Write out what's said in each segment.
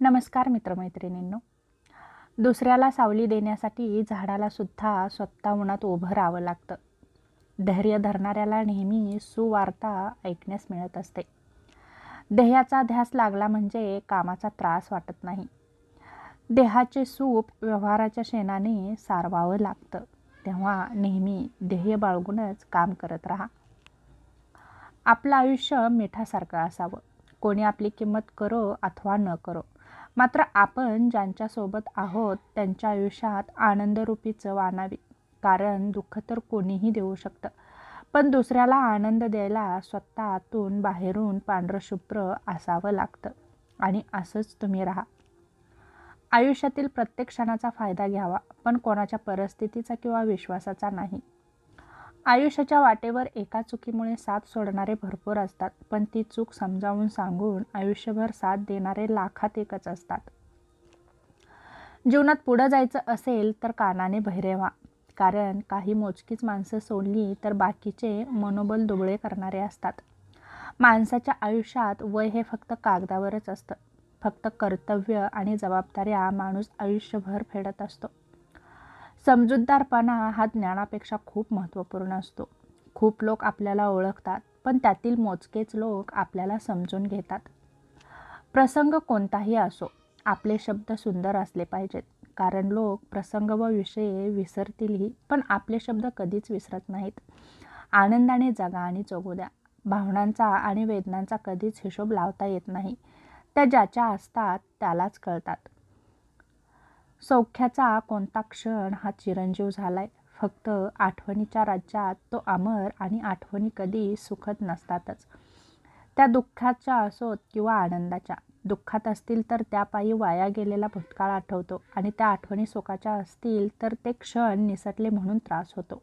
नमस्कार मित्रमैत्रिणींनो. दुसऱ्याला सावली देण्यासाठी झाडाला सुद्धा स्वतः उन्हात उभं राहावं लागतं. धैर्य धरणाऱ्याला नेहमी सुवार्ता ऐकण्यास मिळत असते. देहाचा ध्यास लागला म्हणजे कामाचा त्रास वाटत नाही. देहाचे सूप व्यवहाराच्या शेणाने सारवावं लागतं. तेव्हा नेहमी ध्येय बाळगूनच काम करत राहा. आपलं आयुष्य मिठासारखं असावं. कोणी आपली किंमत करो अथवा न करो. मात्र आपण ज्यांच्यासोबत आहोत त्यांच्या आयुष्यात आनंदरूपी चव आणावी. कारण दुःख तर कोणीही देऊ शकतं. पण दुसऱ्याला आनंद द्यायला स्वतः आतून बाहेरून पांढरं शुभ्र असावं लागतं. आणि असंच तुम्ही राहा. आयुष्यातील प्रत्येक क्षणाचा फायदा घ्यावा. पण कोणाच्या परिस्थितीचा किंवा विश्वासाचा नाही. आयुष्याच्या वाटेवर एका चुकीमुळे साथ सोडणारे भरपूर असतात पण ती चूक समजावून सांगून आयुष्यभर साथ देणारे लाखात एकच असतात. जीवनात पुढं जायचं असेल तर कानाने बहिरे व्हा. कारण काही मोजकीच माणसं सोडली तर बाकीचे मनोबल दुबळे करणारे असतात. माणसाच्या आयुष्यात वय हे फक्त कागदावरच असतं. फक्त कर्तव्य आणि जबाबदाऱ्या माणूस आयुष्यभर फेडत असतो. समजूतदारपणा हा ज्ञानापेक्षा खूप महत्त्वपूर्ण असतो. खूप लोक आपल्याला ओळखतात पण त्यातील मोजकेच लोक आपल्याला समजून घेतात. प्रसंग कोणताही असो आपले शब्द सुंदर असले पाहिजेत. कारण लोक प्रसंग व विषय विसरतीलही पण आपले शब्द कधीच विसरत नाहीत. आनंदाने जगा आणि जगू द्या. भावनांचा आणि वेदनांचा कधीच हिशोब लावता येत नाही. त्या ज्याच्या असतात त्यालाच कळतात. सौख्याचा कोणता क्षण हा चिरंजीव झालाय? फक्त आठवणीच्या राज्यात तो अमर आणि आठवणी कधी सुखद नसतातच. त्या दुःखाच्या असोत किंवा आनंदाच्या दुःखात असतील तर त्यापायी वाया गेलेला भूतकाळ आठवतो आणि त्या आठवणी सुखाच्या असतील तर ते क्षण निसटले म्हणून त्रास होतो.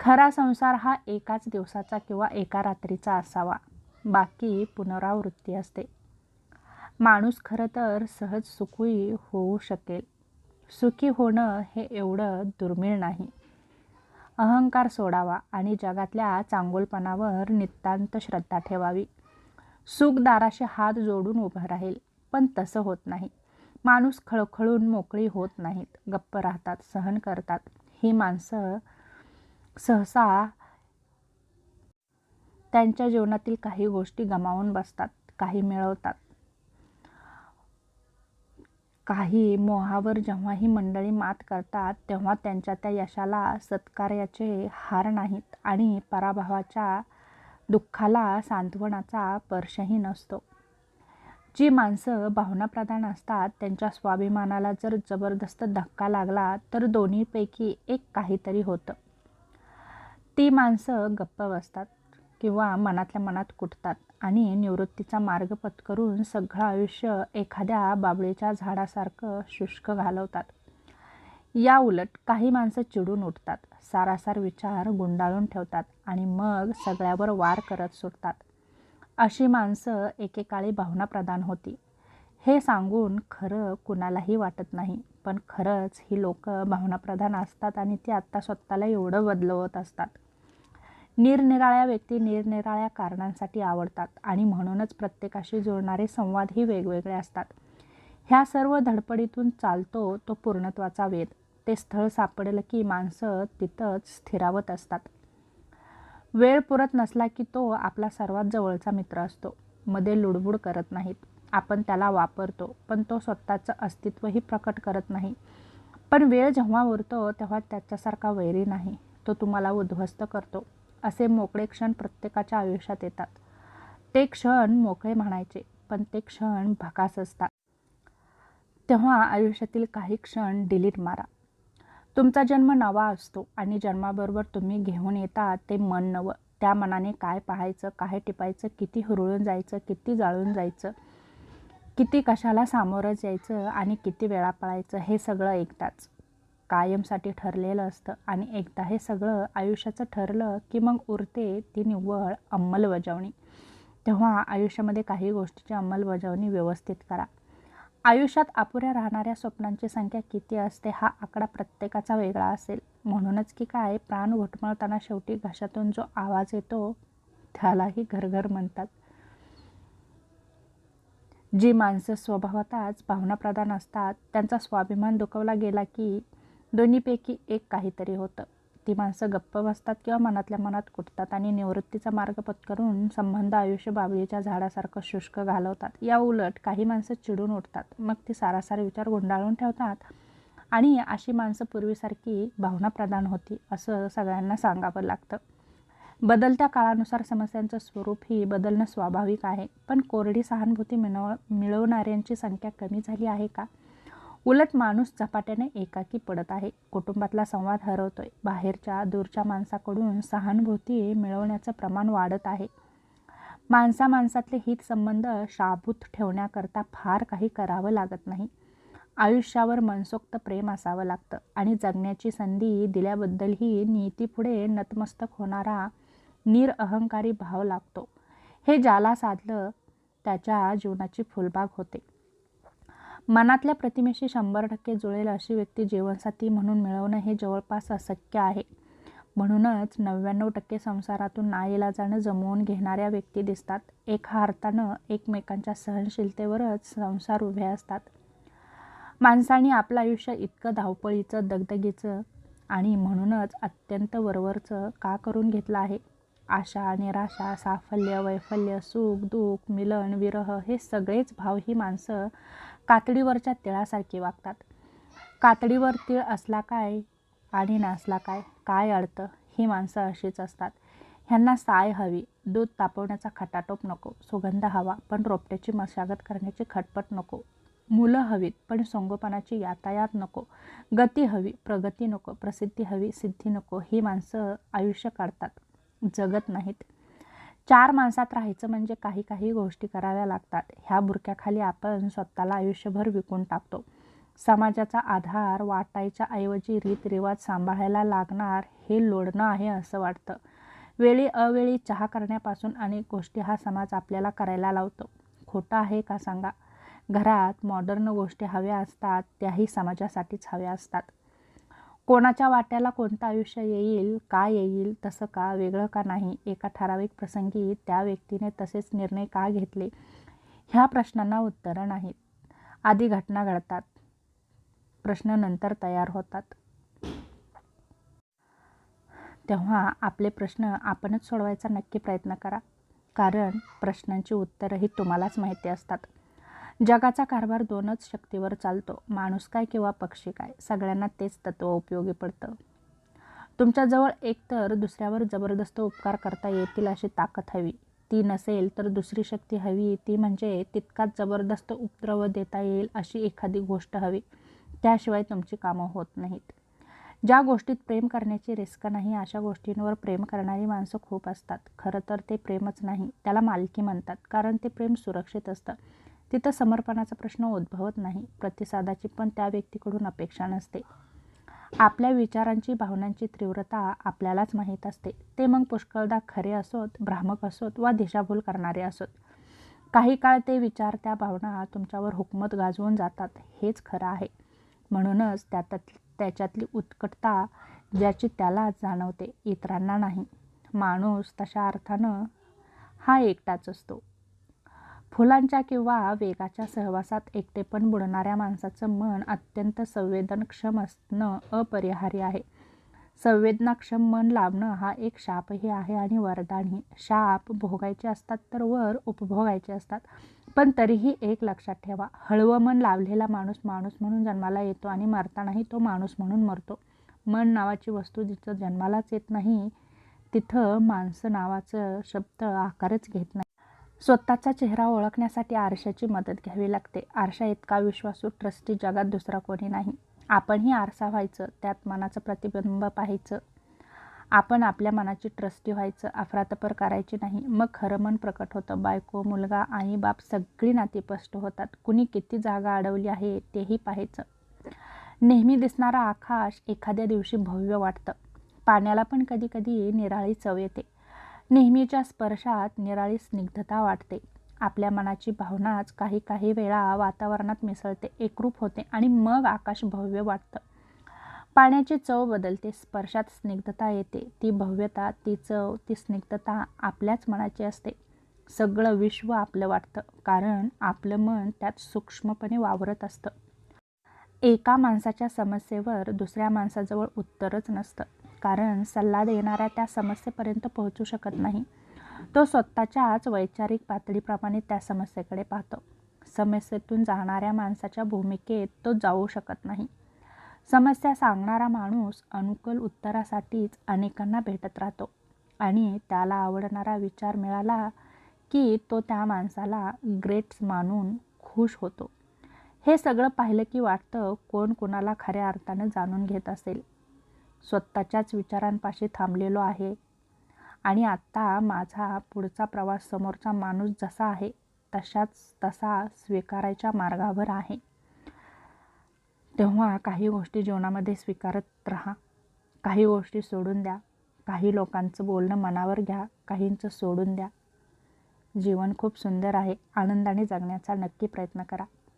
खरा संसार हा एकाच दिवसाचा किंवा एका रात्रीचा असावा. बाकी पुनरावृत्ती असते. माणूस खरं तर सहज सुखी होऊ शकेल. सुखी होणं हे एवढं दुर्मिळ नाही. अहंकार सोडावा आणि जगातल्या चांगोलपणावर नितांत श्रद्धा ठेवावी. सुखदाराशी हात जोडून उभं राहील पण तसं होत नाही. माणूस खळखळून मोकळी होत नाहीत गप्प राहतात सहन करतात. ही माणसं सहसा त्यांच्या जीवनातील काही गोष्टी गमावून बसतात काही मिळवतात. काही मोहावर जेव्हा ही मंडळी मात करतात तेव्हा त्यांच्या त्या यशाला सत्कार्याचे हार नाहीत आणि पराभवाच्या दुःखाला सांत्वनाचा स्पर्शही नसतो. जी माणसं भावनाप्रधान असतात त्यांच्या स्वाभिमानाला जर जबरदस्त धक्का लागला तर दोन्हीपैकी एक काहीतरी होतं. ती माणसं गप्प बसतात. किंवा मनातल्या मनात कुटतात आणि निवृत्तीचा मार्ग पत्करून सगळं आयुष्य एखाद्या बाबळीच्या झाडासारखं शुष्क घालवतात. या उलट काही माणसं चिडून उठतात सारासार विचार गुंडाळून ठेवतात आणि मग सगळ्यावर वार करत सुटतात. अशी माणसं एकेकाळी भावनाप्रधान होती. हे सांगून खरं कुणालाही वाटत नाही पण खरंच ही लोक भावनाप्रधान असतात आणि ते आत्ता स्वतःला एवढं बदलवत असतात. निरनिराळ्या व्यक्ती निरनिराळ्या कारणांसाठी आवडतात आणि म्हणूनच प्रत्येकाशी जुळणारे संवादही वेगवेगळे असतात. ह्या सर्व धडपडीतून चालतो तो पूर्णत्वाचा वेध. ते स्थळ सापडलं की माणसं तिथंच स्थिरावत असतात. वेळ पुरत नसला की तो आपला सर्वात जवळचा मित्र असतो. मध्ये लुडबुड करत नाहीत. आपण त्याला वापरतो पण तो स्वतःचं अस्तित्वही प्रकट करत नाही. पण वेळ जेव्हा उरतो तेव्हा त्याच्यासारखा वैरी नाही. तो तुम्हाला उद्ध्वस्त करतो. असे मोकळे क्षण प्रत्येकाच्या आयुष्यात येतात. ते क्षण मोकळे म्हणायचे पण ते क्षण भकास असतात. तेव्हा आयुष्यातील काही क्षण डिलीट मारा. तुमचा जन्म नवा असतो आणि जन्माबरोबर तुम्ही घेऊन येता ते मन नवं. त्या मनाने काय पाहायचं काय टिपायचं किती हुरळून जायचं किती जाळून जायचं किती कशाला सामोरं जायचं आणि किती वेळा पळायचं हे सगळं एकदाच कायमसाठी ठरलेलं असतं. आणि एकदा हे सगळं आयुष्याचं ठरलं की मग उरते ती निव्वळ अंमलबजावणी. तेव्हा आयुष्यामध्ये काही गोष्टीची अंमलबजावणी व्यवस्थित करा. आयुष्यात अपुऱ्या राहणाऱ्या स्वप्नांची संख्या किती असते हा आकडा प्रत्येकाचा वेगळा असेल. म्हणूनच की काय प्राण घुटमळताना शेवटी घशातून जो आवाज येतो त्यालाही घरघर म्हणतात. जी माणसं स्वभावातच भावनाप्रधान असतात त्यांचा स्वाभिमान दुखवला गेला की दोन्हीपैकी एक काहीतरी होतं. ती माणसं गप्प बसतात किंवा मनातल्या मनात कुटतात आणि निवृत्तीचा मार्ग पत्करून संबंध आयुष्य बाबळीच्या झाडासारखं शुष्क घालवतात. या उलट काही माणसं चिडून उठतात. मग ती सारासार विचार गुंडाळून ठेवतात आणि अशी माणसं पूर्वीसारखी भावना प्रदान होती असं सगळ्यांना सांगावं लागतं. बदलत्या काळानुसार समस्यांचं स्वरूप ही बदलणं स्वाभाविक आहे. पण कोरडी सहानुभूती मिळव मिळवणाऱ्यांची संख्या कमी झाली आहे का? उलट माणूस झपाट्याने एकाकी पडत आहे. कुटुंबातला संवाद हरवतोय. बाहेरच्या दूरच्या माणसाकडून सहानुभूती मिळवण्याचं प्रमाण वाढत आहे. माणसा माणसातले हितसंबंध शाबूत ठेवण्याकरता फार काही करावं लागत नाही. आयुष्यावर मनसोक्त प्रेम असावं लागतं आणि जगण्याची संधी दिल्याबद्दलही नीतीपुढे नतमस्तक होणारा निरअहंकारी भाव लागतो. हे ज्याला साधलं त्याच्या जीवनाची फुलबाग होते. मनातल्या प्रतिमेशी शंभर टक्के जुळेल अशी व्यक्ती जीवनसाथी म्हणून मिळवणं हे जवळपास अशक्य आहे. म्हणूनच नव्याण्णव टक्के संसारातून जाणं जमवून घेणाऱ्या व्यक्ती दिसतात. एका अर्थानं एकमेकांच्या सहनशीलतेवरच संसार उभे असतात. माणसाने आपलं आयुष्य इतकं धावपळीचं दगदगीचं आणि म्हणूनच अत्यंत वरवरचं का करून घेतलं आहे? आशा निराशा साफल्य वैफल्य सुख दुःख मिलन विरह हे सगळेच भाव ही माणसं कातडीवरच्या तिळासारखी वागतात. कातडीवर तिळ असला काय आणि नसला काय काय अडतं ही माणसं अशीच असतात. ह्यांना साय हवी दूध तापवण्याचा खटाटोप नको सुगंध हवा पण रोपट्याची मशागत करण्याची खटपट नको. मुलं हवीत पण संगोपनाची यातायात नको. गती हवी प्रगती नको प्रसिद्धी हवी सिद्धी नको ही माणसं आयुष्य काढतात. जगत नाहीत. चार माणसात राहायचं म्हणजे काही काही गोष्टी कराव्या लागतात. ह्या बुरक्याखाली आपण स्वतःला आयुष्यभर विकून टाकतो. समाजाचा आधार वाटायच्या ऐवजी रीतरिवाज सांभाळायला लागणार हे लोडणं आहे असं वाटतं. वेळी अवेळी चहा करण्यापासून अनेक गोष्टी हा समाज आपल्याला करायला लावतो. खोटं आहे का सांगा. घरात मॉडर्न गोष्टी हव्या असतात त्याही समाजासाठीच हव्या असतात. कोणाच्या वाट्याला कोणतं आयुष्य येईल का येईल तसं का वेगळं का नाही एका ठराविक प्रसंगी त्या व्यक्तीने तसेच निर्णय का घेतले? ह्या प्रश्नांना उत्तरं नाहीत. आधी घटना घडतात. प्रश्न नंतर तयार होतात. तेव्हा आपले प्रश्न आपणच सोडवायचा नक्की प्रयत्न करा. कारण प्रश्नांची उत्तरंही तुम्हालाच माहिती असतात. जगाचा कारभार दोनच शक्तीवर चालतो. माणूस काय किंवा पक्षी काय? सगळ्यांना तेच तत्त्व उपयोगी पडतं. तुमच्याजवळ एकतर दुसऱ्यावर जबरदस्त उपकार करता येतील अशी ताकद हवी. ती नसेल तर दुसरी शक्ती हवी. ती म्हणजे तितकाच जबरदस्त उपद्रव देता येईल अशी एखादी गोष्ट हवी. त्याशिवाय तुमची कामं होत नाहीत. ज्या गोष्टीत प्रेम करण्याची रिस्क नाही अशा गोष्टींवर प्रेम करणारी माणसं खूप असतात. खरं तर ते प्रेमच नाही त्याला मालकी म्हणतात. कारण ते प्रेम सुरक्षित असतं. तिथं समर्पणाचा प्रश्न उद्भवत नाही प्रतिसादाची पण त्या व्यक्तीकडून अपेक्षा नसते. आपल्या विचारांची भावनांची तीव्रता आपल्यालाच माहीत असते. ते मग पुष्कळदा खरे असोत भ्रामक असोत वा दिशाभूल करणारे असोत. काही काळ ते विचार त्या भावना तुमच्यावर हुकमत गाजवून जातात. हेच खरं आहे. म्हणूनच त्यात त्याच्यातली उत्कटता ज्याची त्याला जाणवते इतरांना नाही. माणूस तशा अर्थानं हा एकटाच असतो. फुलांच्या किंवा वेगाच्या सहवासात एकटेपण बुडणाऱ्या माणसाचं मन अत्यंत संवेदनक्षम असणं अपरिहार्य आहे. संवेदनाक्षम मन लावणं हा एक शापही आहे आणि वरदानही. शाप भोगायचे असतात तर वर उपभोगायचे असतात. पण तरीही एक लक्षात ठेवा हळवं मन लावलेला माणूस माणूस म्हणून जन्माला येतो आणि मरतानाही तो माणूस म्हणून मरतो. मन नावाची वस्तू जिथं जन्मालाच येत नाही तिथं माणसं नावाचं शब्द आकारच घेत नाही स्वतःचा चेहरा ओळखण्यासाठी आरशाची मदत घ्यावी लागते. आरशा इतका विश्वासू ट्रस्टी जगात दुसरा कोणी नाही. आपणही आरसा व्हायचं त्यात मनाचं प्रतिबिंब पाहायचं. आपण आपल्या मनाची ट्रस्टी व्हायचं अफरातफर करायची नाही. मग खरं मन प्रकट होतं. बायको मुलगा आई बाप सगळी नाती स्पष्ट होतात. कुणी किती जागा अडवली आहे तेही पाहायचं. नेहमी दिसणारा आकाश एखाद्या दिवशी भव्य वाटतं. पाण्याला पण कधी कधी निराळी चव येते. नेहमीच्या स्पर्शात निराळी स्निग्धता वाटते. आपल्या मनाची भावनाच काही काही वेळा वातावरणात मिसळते एकरूप होते आणि मग आकाश भव्य वाटतं. पाण्याची चव बदलते स्पर्शात स्निग्धता येते. ती भव्यता ती चव ती स्निग्धता आपल्याच मनाची असते. सगळं विश्व आपलं वाटतं कारण आपलं मन त्यात सूक्ष्मपणे वावरत असतं. एका माणसाच्या समस्येवर दुसऱ्या माणसाजवळ उत्तरच नसतं. कारण सल्ला देणाऱ्या त्या समस्येपर्यंत पोहोचू शकत नाही. तो स्वतःच्याच वैचारिक पातळीप्रमाणे त्या समस्येकडे पाहतो. समस्येतून जाणाऱ्या माणसाच्या भूमिकेत तो जाऊ शकत नाही. समस्या सांगणारा माणूस अनुकूल उत्तरासाठीच अनेकांना भेटत राहतो आणि त्याला आवडणारा विचार मिळाला की तो त्या माणसाला ग्रेट्स मानून खुश होतो. हे सगळं पाहिलं की वाटतं कोण कोणाला खऱ्या अर्थानं जाणून घेत असेल. स्वतःच्याच विचारांपाशी थांबलेलो आहे. आणि आत्ता माझा पुढचा प्रवास समोरचा माणूस जसा आहे तशाच तसा स्वीकारायच्या मार्गावर आहे. तेव्हा काही गोष्टी जीवनामध्ये स्वीकारत राहा. काही गोष्टी सोडून द्या. काही लोकांचं बोलणं मनावर घ्या. काहींचं सोडून द्या. जीवन खूप सुंदर आहे. आनंदाने जगण्याचा नक्की प्रयत्न करा.